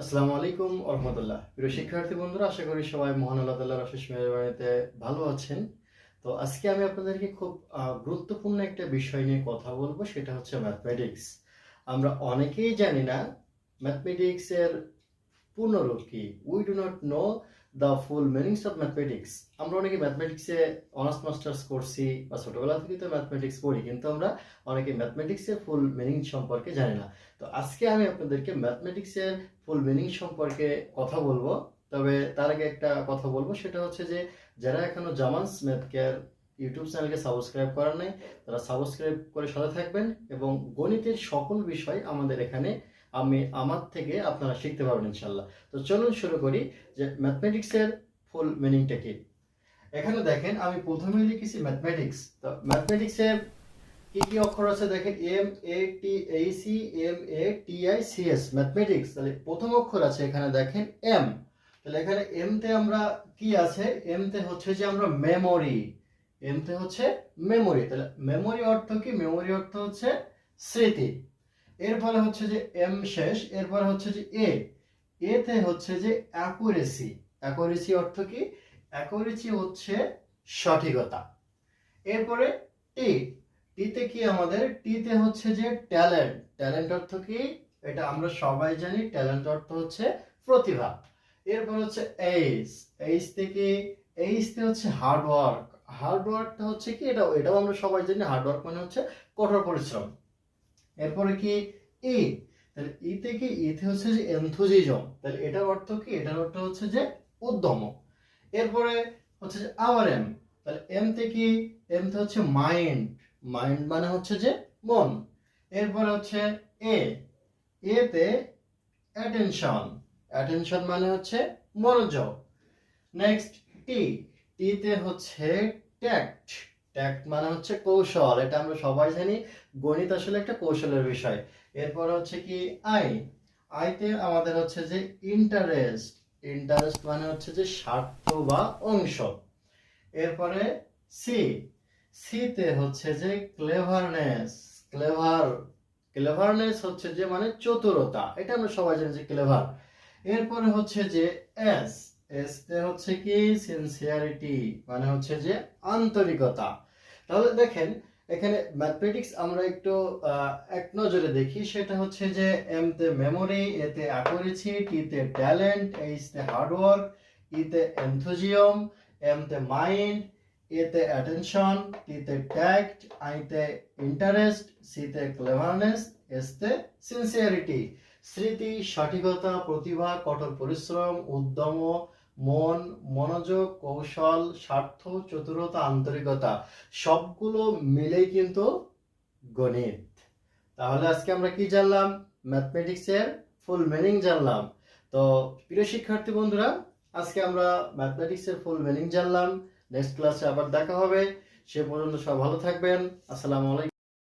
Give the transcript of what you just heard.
আসসালামু আলাইকুম রহমতুল্লাহ। প্রিয় শিক্ষার্থী বন্ধুরা, আশা করি সবাই মহান আল্লাহ তাল্লাহর অশেষ মেহরবানিতে ভালো আছেন। তো আজকে আমি আপনাদেরকে খুব গুরুত্বপূর্ণ একটা বিষয় নিয়ে কথা বলব, সেটা হচ্ছে ম্যাথমেটিক্স আমরা অনেকেই জানি না ম্যাথমেটিক্স এর পূর্ণরূপ we do not know the full meanings of mathematics আমরা অনেকে ম্যাথমেটিক্সে অনার্স মাস্টার্স করছি বা ছোটবেলা থেকে তো ম্যাথমেটিক্স পড়ি, কিন্তু আমরা অনেকে ম্যাথমেটিক্সের ফুল মিনিং সম্পর্কে জানি না। তো আজকে আমি আপনাদেরকে ম্যাথমেটিক্সের ফুল মিনিং সম্পর্কে কথা বলব। তবে তার আগে একটা কথা বলব, সেটা হচ্ছে যে যারা এখনও জামানস ম্যাথ কেয়ার ইউটিউব চ্যানেলকে সাবস্ক্রাইব করার নাই, তারা সাবস্ক্রাইব করে সাথে থাকবেন এবং গণিতের সকল বিষয় আমাদের এখানে আমি, আমার থেকে আপনারা শিখতে পারবেন ইনশাল্লাহ তো চলুন শুরু করি যে ম্যাথমেটিক্সের ফুল মিনিংটা কি। এখানে দেখেন, আমি প্রথমে লিখেছি ম্যাথমেটিক্স। তো ম্যাথমেটিক্সের কি কি অক্ষর আছে দেখেন? এম এ টি এই C M A T I C S mathematics. তাহলে প্রথম অক্ষর আছে এখানে দেখেন এম তাহলে এখানে এম তে আমরা কি আছে? এম তে হচ্ছে যে আমরা মেমোরি এম তে হচ্ছে মেমোরি তাহলে মেমোরি অর্থ কি? মেমোরি অর্থ হচ্ছে স্মৃতি। এরপরে হচ্ছে যে এম শেষ, এরপরে হচ্ছে যে এ। এতে হচ্ছে যে অ্যাকুরেসি। অ্যাকুরেসি অর্থ কি? অ্যাকুরেসি হচ্ছে সঠিকতা। এরপরে টি। টিতে কি আমাদের? টিতে হচ্ছে যে ট্যালেন্ট। ট্যালেন্ট অর্থ কি? এটা আমরা সবাই জানি, ট্যালেন্ট অর্থ হচ্ছে প্রতিভা। এরপর হচ্ছে এইচ। এইচ থেকে এইচ তে হচ্ছে হার্ড ওয়ার্ক। হার্ড হচ্ছে কি? এটা, এটাও আমরা সবাই জানি, হার্ড ওয়ার্ক মানে হচ্ছে কঠোর পরিশ্রম। এরপরে কি? ই তাহলে ই থেকে ইতে হচ্ছে যে এনথুজিজম তাহলে এটার অর্থ কি? এটার অর্থ হচ্ছে যে উদ্যম। এরপরে হচ্ছে যে আওয়ার এম। তাহলে এম থেকে এম তে হচ্ছে মাইন্ড। মাইন্ড মানে হচ্ছে যে মন। এরপরে হচ্ছে এ। এতে অ্যাটেনশন। অ্যাটেনশন মানে হচ্ছে মনোযোগ। Next T. টিতে হচ্ছে ট্যাক্ট। ট্যাক্ট মানে হচ্ছে কৌশল, এটা আমরা সবাই জানি। গণিত আসলে একটা কৌশলের বিষয়। এরপর হচ্ছে কি, আই। আইতে আমাদের হচ্ছে যে ইন্টারেস্ট ইন্টারেস্ট মানে হচ্ছে যে স্বার্থ বা অংশ। এরপরে সি সিতে হচ্ছে যে ক্লেভারনেস ক্লেভার ক্লেভারনেস হচ্ছে যে মানে চতুরতা। এটা আমরা সবাই জানি যে ক্লেভার এরপরে হচ্ছে যে এস এস তে হচ্ছে কি সিনসিয়ারিটি মানে হচ্ছে যে আন্তরিকতা। তাহলে দেখেন, এখানে ম্যাথমেটিক্স আমরা একটু এক নজরে দেখি, সেটা হচ্ছে যে এম তে মেমোরি এতে অ্যাকুরেসি টি তে ট্যালেন্ট এইচ তে হার্ডওয়ার্ক ই তে এনথুজিয়াম এম তে মাইন্ড এতে অ্যাটেনশন টিতে ট্যাক্ট আইতে ইন্টারেস্ট সিতে ক্লেভারনেস এস এসতে সিনসিয়ারিটি স্মৃতি, সঠিকতা, প্রতিভা, কঠোর পরিশ্রম, উদ্যম মন, মনোযোগ, কৌশল, স্বার্থ, চতুরতা, আন্তরিকতা, সবগুলো মিলেই কিন্তু গণিত। তাহলে আজকে আমরা কি জানলাম? ম্যাথমেটিক্সের ফুল মিনিং জানলাম। তো প্রিয় শিক্ষার্থী বন্ধুরা, আজকে আমরা ম্যাথমেটিক্সের ফুল মিনিং জানলাম। নেক্সট ক্লাসে আবার দেখা হবে। সে পর্যন্ত সব ভালো থাকবেন। আসসালামু আলাইকুম।